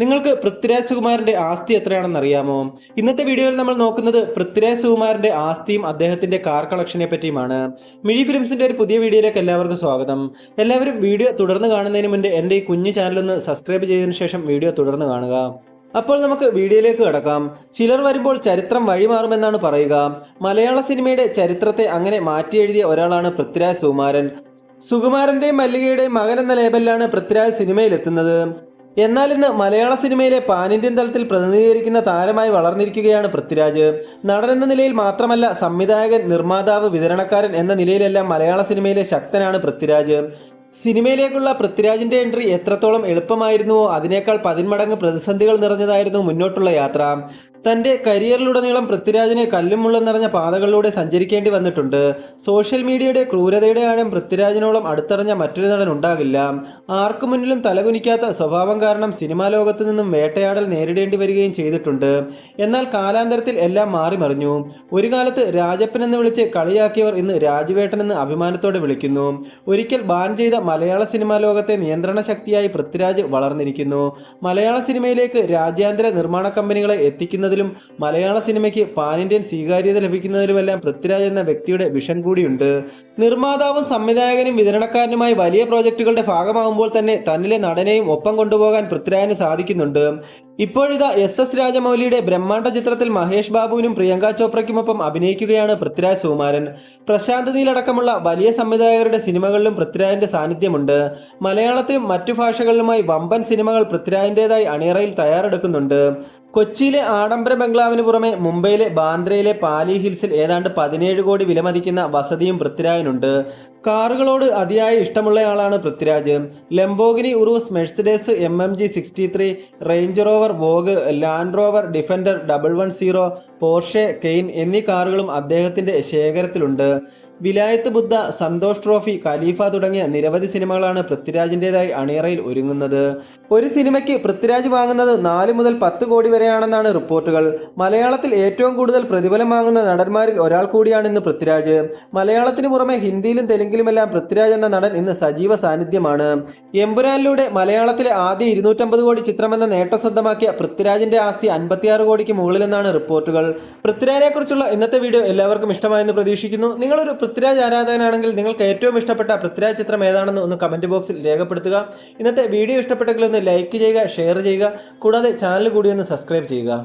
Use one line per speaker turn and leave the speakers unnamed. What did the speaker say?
നിങ്ങൾക്ക് പൃഥ്വിരാജ് സുകുമാരന്റെ ആസ്തി എത്രയാണെന്ന് അറിയാമോ? ഇന്നത്തെ വീഡിയോയിൽ നമ്മൾ നോക്കുന്നത് പൃഥ്വിരാജ് സുകുമാരന്റെ ആസ്തിയും അദ്ദേഹത്തിന്റെ കാർ കളക്ഷനെ പറ്റിയുമാണ്. മിഴി ഫിലിംസിന്റെ ഒരു പുതിയ വീഡിയോയിലേക്ക് എല്ലാവർക്കും സ്വാഗതം. എല്ലാവരും വീഡിയോ തുടർന്ന് കാണുന്നതിന് മുൻപ് എന്റെ ഈ കുഞ്ഞു ചാനൽ ഒന്ന് സബ്സ്ക്രൈബ് ചെയ്തതിനു ശേഷം വീഡിയോ തുടർന്ന് കാണുക. അപ്പോൾ നമുക്ക് വീഡിയോയിലേക്ക് കടക്കാം. ചിലർ വരുമ്പോൾ ചരിത്രം വഴിമാറുമെന്നാണ് പറയുക. മലയാള സിനിമയുടെ ചരിത്രത്തെ അങ്ങനെ മാറ്റിയെഴുതിയ ഒരാളാണ് പൃഥ്വിരാജ് സുകുമാരൻ. സുകുമാരന്റെയും മല്ലികയുടെയും മകൻ എന്ന ലേബലിലാണ് പൃഥ്വിരാജ് സിനിമയിലെത്തുന്നത്. എന്നാൽ ഇന്ന് മലയാള സിനിമയിലെ പാൻ ഇന്ത്യൻ തലത്തിൽ പ്രതിനിധീകരിക്കുന്ന താരമായി വളർന്നിരിക്കുകയാണ് പൃഥ്വിരാജ്. നടൻ എന്ന നിലയിൽ മാത്രമല്ല സംവിധായകൻ നിർമ്മാതാവ് വിതരണക്കാരൻ എന്ന നിലയിലെല്ലാം മലയാള സിനിമയിലെ ശക്തനാണ് പൃഥ്വിരാജ്. സിനിമയിലേക്കുള്ള പൃഥ്വിരാജിന്റെ എൻട്രി എത്രത്തോളം എളുപ്പമായിരുന്നുവോ അതിനേക്കാൾ പതിന്മടങ്ങ് പ്രതിസന്ധികൾ നിറഞ്ഞതായിരുന്നു മുന്നോട്ടുള്ള യാത്ര. തന്റെ കരിയറിലുടനീളം പൃഥ്വിരാജിന് കല്ലും മുള്ളും നിറഞ്ഞ പാതകളിലൂടെ സഞ്ചരിക്കേണ്ടി വന്നിട്ടുണ്ട്. സോഷ്യൽ മീഡിയയുടെ ക്രൂരതയുടെ ആഴം പൃഥ്വിരാജിനോളം അടുത്തറിഞ്ഞ മറ്റൊരു നടൻ ഉണ്ടാകില്ല. ആർക്കു മുന്നിലും തലകുനിക്കാത്ത സ്വഭാവം കാരണം സിനിമാ ലോകത്ത് നിന്നും വേട്ടയാടൽ നേരിടേണ്ടി വരികയും ചെയ്തിട്ടുണ്ട്. എന്നാൽ കാലാന്തരത്തിൽ എല്ലാം മാറിമറിഞ്ഞു ഒരു കാലത്ത് രാജപ്പൻ എന്ന് വിളിച്ച് കളിയാക്കിയവർ ഇന്ന് രാജുവേട്ടൻ എന്ന് അഭിമാനത്തോടെ വിളിക്കുന്നു. ഒരിക്കൽ ബാൻ ചെയ്ത മലയാള സിനിമാ ലോകത്തെ നിയന്ത്രണ ശക്തിയായി പൃഥ്വിരാജ് വളർന്നിരിക്കുന്നു. മലയാള സിനിമയിലേക്ക് രാജ്യാന്തര നിർമ്മാണ കമ്പനികളെ എത്തിക്കുന്നതിലും മലയാള സിനിമയ്ക്ക് പാൻ ഇന്ത്യൻ സ്വീകാര്യത ലഭിക്കുന്നതിലുമെല്ലാം പൃഥ്വിരാജ് എന്ന വ്യക്തിയുടെ വിഷൻ കൂടിയുണ്ട്. നിർമ്മാതാവും സംവിധായകനും വിതരണക്കാരനുമായി വലിയ പ്രോജക്റ്റുകളുടെ ഭാഗമാകുമ്പോൾ തന്നെ തന്നിലെ നടനെയും ഒപ്പം കൊണ്ടുപോകാൻ പൃഥ്വിരാജിന് സാധിക്കുന്നുണ്ട്. ഇപ്പോഴിതാ എസ് എസ് രാജമൗലിയുടെ ബ്രഹ്മാണ്ഡ ചിത്രത്തിൽ മഹേഷ് ബാബുവിനും പ്രിയങ്ക ചോപ്രയ്ക്കുമൊപ്പം അഭിനയിക്കുകയാണ് പൃഥ്വിരാജ് സുകുമാരൻ പ്രശാന്ത് നീലടക്കമുള്ള വലിയ സംവിധായകരുടെ സിനിമകളിലും പൃഥ്വിരാജിന്റെ സാന്നിധ്യമുണ്ട്. മലയാളത്തിലും മറ്റു ഭാഷകളിലുമായി വമ്പൻ സിനിമകൾ പൃഥ്വിരാജിന്റെതായി അണിയറയിൽ തയ്യാറെടുക്കുന്നുണ്ട്. കൊച്ചിയിലെ ആഡംബര ബംഗ്ലാവിന് പുറമെ മുംബൈയിലെ ബാന്ദ്രയിലെ പാലി ഹിൽസിൽ ഏതാണ്ട് പതിനേഴ് കോടി വിലമതിക്കുന്ന വസതിയും പൃഥ്വിരാജിനുണ്ട്. കാറുകളോട് അതിയായ ഇഷ്ടമുള്ളയാളാണ് Prithviraj. Lamborghini Urus Mercedes M M G sixty three Range Rover Vogue Land Rover Defender double one zero Porsche Cayenne എന്നീ കാറുകളും അദ്ദേഹത്തിന്റെ ശേഖരത്തിലുണ്ട്. വിലായത്ത് ബുദ്ധ സന്തോഷ് ട്രോഫി ഖലീഫ തുടങ്ങിയ നിരവധി സിനിമകളാണ് പൃഥ്വിരാജിന്റെതായി അണിയറയിൽ ഒരുങ്ങുന്നത്. ഒരു സിനിമയ്ക്ക് പൃഥ്വിരാജ് വാങ്ങുന്നത് നാല് മുതൽ പത്ത് കോടി വരെയാണെന്നാണ് റിപ്പോർട്ടുകൾ. മലയാളത്തിൽ ഏറ്റവും കൂടുതൽ പ്രതിഫലം വാങ്ങുന്ന നടന്മാരിൽ ഒരാൾ കൂടിയാണ് ഇന്ന് പൃഥ്വിരാജ്. മലയാളത്തിന് പുറമെ ഹിന്ദിയിലും തെലുങ്കിലുമെല്ലാം പൃഥ്വിരാജ് എന്ന നടൻ ഇന്ന് സജീവ സാന്നിധ്യമാണ്. എമ്പുരാനിലൂടെ മലയാളത്തിലെ ആദ്യ ഇരുന്നൂറ്റമ്പത് കോടി ചിത്രമെന്ന നേട്ടം സ്വന്തമാക്കിയ പൃഥ്വിരാജിന്റെ ആസ്തി അൻപത്തിയാറ് കോടിക്ക് മുകളിലെന്നാണ് റിപ്പോർട്ടുകൾ. പൃഥ്വിരാജിനെ കുറിച്ചുള്ള ഇന്നത്തെ വീഡിയോ എല്ലാവർക്കും ഇഷ്ടമായെന്ന് പ്രതീക്ഷിക്കുന്നു. നിങ്ങളൊരു പൃഥ്വിരാജ് ആരാധകനാണെങ്കിൽ നിങ്ങൾക്ക് ഏറ്റവും ഇഷ്ടപ്പെട്ട പൃഥ്വിരാജ് ചിത്രം ഏതാണെന്ന് ഒന്ന് കമന്റ് ബോക്സിൽ രേഖപ്പെടുത്തുക. ഇന്നത്തെ വീഡിയോ ഇഷ്ടപ്പെട്ടെങ്കിൽ ഒന്ന് ലൈക്ക് ചെയ്യുക ഷെയർ ചെയ്യുക. കൂടാതെ ചാനൽ കൂടി ഒന്ന് സബ്സ്ക്രൈബ് ചെയ്യുക.